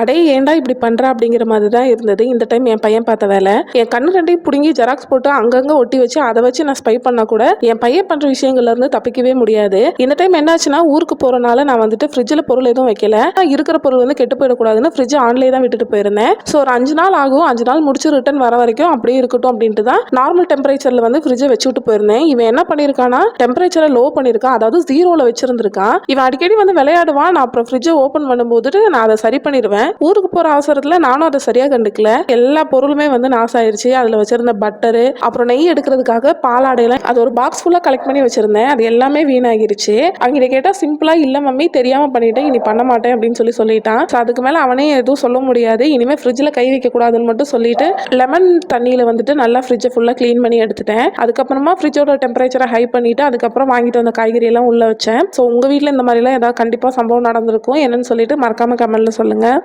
அடே ஏன்டா இப்படி பண்ற அப்படிங்கிற மாதிரி தான் இருந்தது. இந்த டைம் என் பையன் பார்த்த வேலை என் கண்ணு ரெண்டையும் பிடுங்கி ஜெராக்ஸ் போட்டு அங்கங்க ஒட்டி வச்சு அதை வச்சு நான் ஸ்பை பண்ண கூட என் பையன் பண்ற விஷயங்கள்ல இருந்து தப்பிக்கவே முடியாது. இந்த டைம் என்னாச்சுன்னா ஊருக்கு போறனால நான் வந்துட்டு ஃப்ரிட்ஜில் பொருள் எதுவும் வைக்கல. இருக்கிற பொருள் வந்து கெட்டு போயிடக்கூடாதுன்னு ஃப்ரிட்ஜ் ஆன்லேயே தான் விட்டுட்டு போயிருந்தேன். ஸோ ஒரு அஞ்சு நாள் ஆகும். அஞ்சு நாள் முடிச்சு ரிட்டர்ன் வர வரைக்கும் அப்படியே இருக்கட்டும் அப்படின்ட்டு தான் நார்மல் டெம்பரேச்சர்ல வந்து ஃப்ரிட்ஜை வச்சு விட்டு போயிருந்தேன். இவன் என்ன பண்ணியிருக்கானா டெம்பரேச்சரை லோ பண்ணியிருக்கான் அதாவது ஜீரோவில் வச்சிருந்திருக்கான். இவன் அடிக்கடி வந்து விளையாடுவான். நான் அப்புறம் ஃப்ரிட்ஜை ஓப்பன் பண்ணும்போது நான் அதை சரி பண்ணிடுவேன். ஊருக்கு போற அவசரத்துல நானும் அதை சரியா கண்டுக்கல. எல்லா பொருளுமே வந்து நாசம் ஆயிருச்சு அதுல வச்சிருந்த பட்டரு அப்புறம் நெய் எடுக்கிறதுக்காக பாலாடையெல்லாம் அது ஒரு பாக்ஸ் ஃபுல்லா கலெக்ட் பண்ணி வச்சிருந்தேன். அது எல்லாமே வீணாகிருச்சு. அவங்கிட்ட கேட்டா சிம்பிளா இல்ல மம்மி. தெரியாம பண்ணிட்டேன். இனி பண்ண மாட்டேன் அப்படின்னு சொல்லி சொல்லிட்டான். ஸோ அதுக்கு மேல அவனே எதுவும் சொல்ல முடியாது. இனிமே ஃப்ரிட்ஜில் கை வைக்க கூடாதுன்னு மட்டும் சொல்லிட்டு லெமன் தண்ணியில வந்துட்டு நல்லா ஃப்ரிட்ஜை ஃபுல்லா க்ளீன் பண்ணி எடுத்துட்டேன். அதுக்கப்புறமா ஃப்ரிட்ஜோட டெம்பரேச்சரை ஹை பண்ணிட்டு அதுக்கப்புறம் வாங்கிட்டு வந்த காய்கறி எல்லாம் உள்ள வச்சேன். ஸோ உங்க வீட்டில் இந்த மாதிரிலாம் ஏதாவது கண்டிப்பா சம்பவம் நடந்திருக்கும். என்னன்னு சொல்லிட்டு மறக்காம கமெண்ட்ல சொல்லுங்க.